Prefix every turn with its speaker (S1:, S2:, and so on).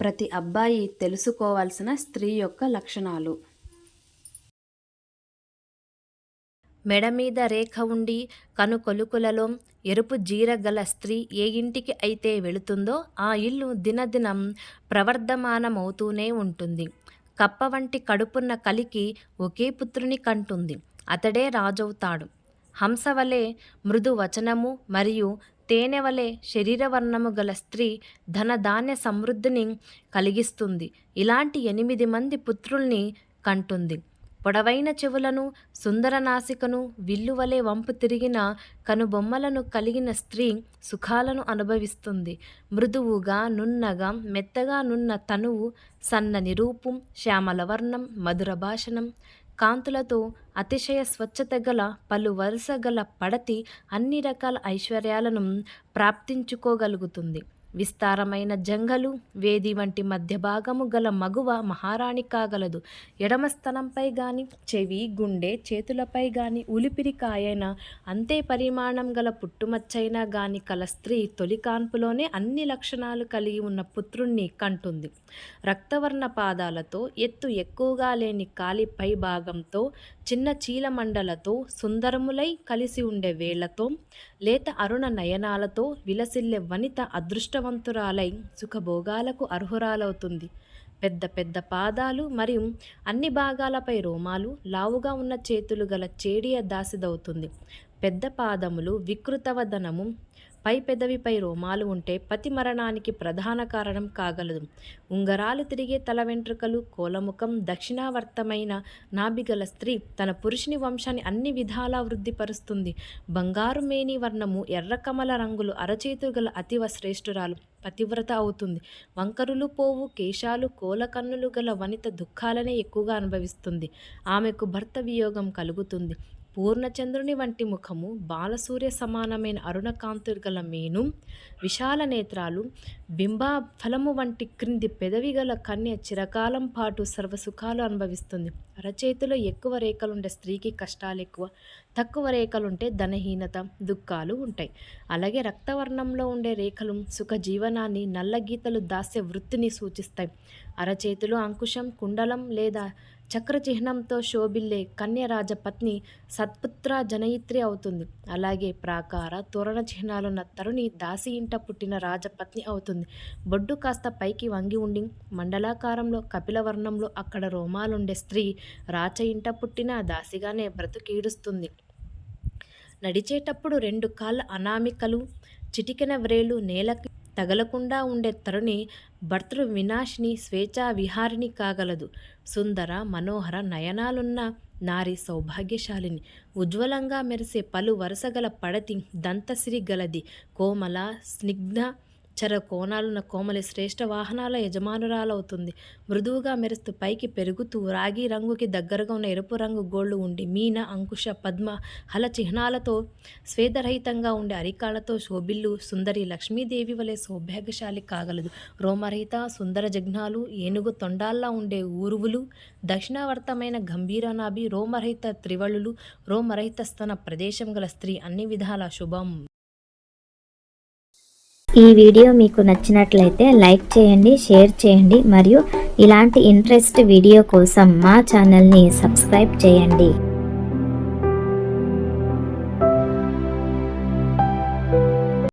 S1: ప్రతి అబ్బాయి తెలుసుకోవాల్సిన స్త్రీ యొక్క లక్షణాలు. మెడ మీద రేఖ ఉండి కనుకొలుకులలో ఎరుపు జీర గల స్త్రీ ఏ ఇంటికి అయితే వెళుతుందో ఆ ఇల్లు దినదినం ప్రవర్ధమానమవుతూనే ఉంటుంది. కప్ప వంటి కడుపున్న కలికి ఒకే పుత్రుని కంటుంది. అతడే రాజవుతాడు. హంసవలే మృదు వచనము మరియు తేనె వలె శరీరవర్ణము గల స్త్రీ ధనధాన్య సమృద్ధిని కలిగిస్తుంది. ఇలాంటి ఎనిమిది మంది పుత్రుల్ని కంటుంది. పొడవైన చెవులను సుందర నాసికను విల్లువలే వంపు తిరిగిన కనుబొమ్మలను కలిగిన స్త్రీ సుఖాలను అనుభవిస్తుంది. మృదువుగా నున్నగా మెత్తగా నున్న తనువు సన్నని రూపం శ్యామలవర్ణం మధుర భాషణం కాంతులతో అతిశయ స్వచ్ఛత గల పలు వరుస గల పడతి అన్ని రకాల ఐశ్వర్యాలను ప్రాప్తించుకోగలుగుతుంది. విస్తారమైన జంగలు వేది వంటి మధ్య భాగము గల మగువ మహారాణి కాగలదు ఎడమ స్థలంపై గాని చెవి గుండె చేతులపై గాని ఉలిపిరికాయైన అంతే పరిమాణం గల పుట్టుమచ్చైనా గాని కల స్త్రీ తొలి కాన్పులోనే అన్ని లక్షణాలు కలిగి ఉన్న పుత్రుణ్ణి కంటుంది. రక్తవర్ణ పాదాలతో ఎత్తు ఎక్కువగా లేని కాలి పై భాగంతో చిన్న చీలమండలతో సుందరములై కలిసి ఉండే వేళ్ళతో లేత అరుణ నయనాలతో విలసిల్లే వనిత అదృష్టవంతురాలై సుఖభోగాలకు అర్హురాలవుతుంది. పెద్ద పెద్ద పాదాలు మరియు అన్ని భాగాలపై రోమాలు లావుగా ఉన్న చేతులు గల చేడియ దాసిదవుతుంది. పెద్ద పాదములు వికృతవదనము. పై పెదవిపై రోమాలు ఉంటే పతి మరణానికి ప్రధాన కారణం కాగలదు. ఉంగరాలు తిరిగే తల వెంట్రుకలు కోలముఖం దక్షిణావర్తమైన నాభిగల స్త్రీ తన పురుషుని వంశాన్ని అన్ని విధాలా వృద్ధిపరుస్తుంది. బంగారు మేని వర్ణము ఎర్రకమల రంగులు అరచేతులు గల అతివ శ్రేష్ఠురాలు పతివ్రత అవుతుంది. వంకరులు పోవు కేశాలు కోల కన్నులు గల వనిత దుఃఖాలనే ఎక్కువగా అనుభవిస్తుంది. ఆమెకు భర్త వియోగం కలుగుతుంది. పూర్ణచంద్రుని వంటి ముఖము బాలసూర్య సమానమైన అరుణకాంతులు గల మేను విశాల నేత్రాలు బింబా ఫలము వంటి క్రింది పెదవి గల కన్య చిరకాలం పాటు సర్వసుఖాలు అనుభవిస్తుంది. అరచేతిలో ఎక్కువ రేఖలుండే స్త్రీకి కష్టాలు ఎక్కువ తక్కువ రేఖలుంటే ధనహీనత దుఃఖాలు ఉంటాయి. అలాగే రక్తవర్ణంలో ఉండే రేఖలు సుఖ జీవనాన్ని నల్ల గీతలు దాస్య వృత్తిని సూచిస్తాయి. అరచేతిలో అంకుశం కుండలం లేదా చక్ర చిహ్నంతో శోభిల్లే కన్యరాజ పత్ని సత్పుత్ర జనయిత్రి అవుతుంది. అలాగే ప్రాకార తోరణ చిహ్నాలున్న తరుణి దాసి ఇంట పుట్టిన రాజపత్ని అవుతుంది. బొడ్డు కాస్త పైకి వంగి ఉండి మండలాకారంలో కపిలవర్ణంలో అక్కడ రోమాలుండే స్త్రీ రాచ ఇంట పుట్టిన దాసిగానే బ్రతుకీడుస్తుంది నడిచేటప్పుడు రెండు కాళ్ళ అనామికలు చిటికెన వ్రేలు నేలకి తగలకుండా ఉండే తరుణి భర్తృ వినాశిని స్వేచ్ఛా విహారిణి కాగలదు. సుందర మనోహర నయనాలున్న నారి సౌభాగ్యశాలిని. ఉజ్వలంగా మెరిసే పలు వరుసగల పడతి దంతసిరి గలది. కోమల స్నిగ్ధ చర కోణాలున్న కోమలి శ్రేష్ఠ వాహనాల యజమానురాలవుతుంది. మృదువుగా మెరుస్తూ పైకి పెరుగుతూ రాగి రంగుకి దగ్గరగా ఉన్న ఎరుపు రంగు గోళ్ళు ఉండి మీన అంకుశ పద్మ హల చిహ్నాలతో స్వేదరహితంగా ఉండే అరికాళ్ళతో శోభిల్లు సుందరి లక్ష్మీదేవి వలె సౌభాగ్యశాలి కాగలదు. రోమరహిత సుందర జఘ్నాలు ఏనుగు తొండాల్లా ఉండే ఊరువులు దక్షిణావర్తమైన గంభీరనాభి రోమరహిత త్రివళులు రోమరహిత స్తన ప్రదేశం గల స్త్రీ అన్ని విధాల శుభం.
S2: ఈ వీడియో మీకు నచ్చినట్లయితే లైక్ చేయండి షేర్ చేయండి మరియు ఇలాంటి ఇంట్రెస్ట్ వీడియో కోసం మా ఛానల్ని సబ్స్క్రైబ్ చేయండి.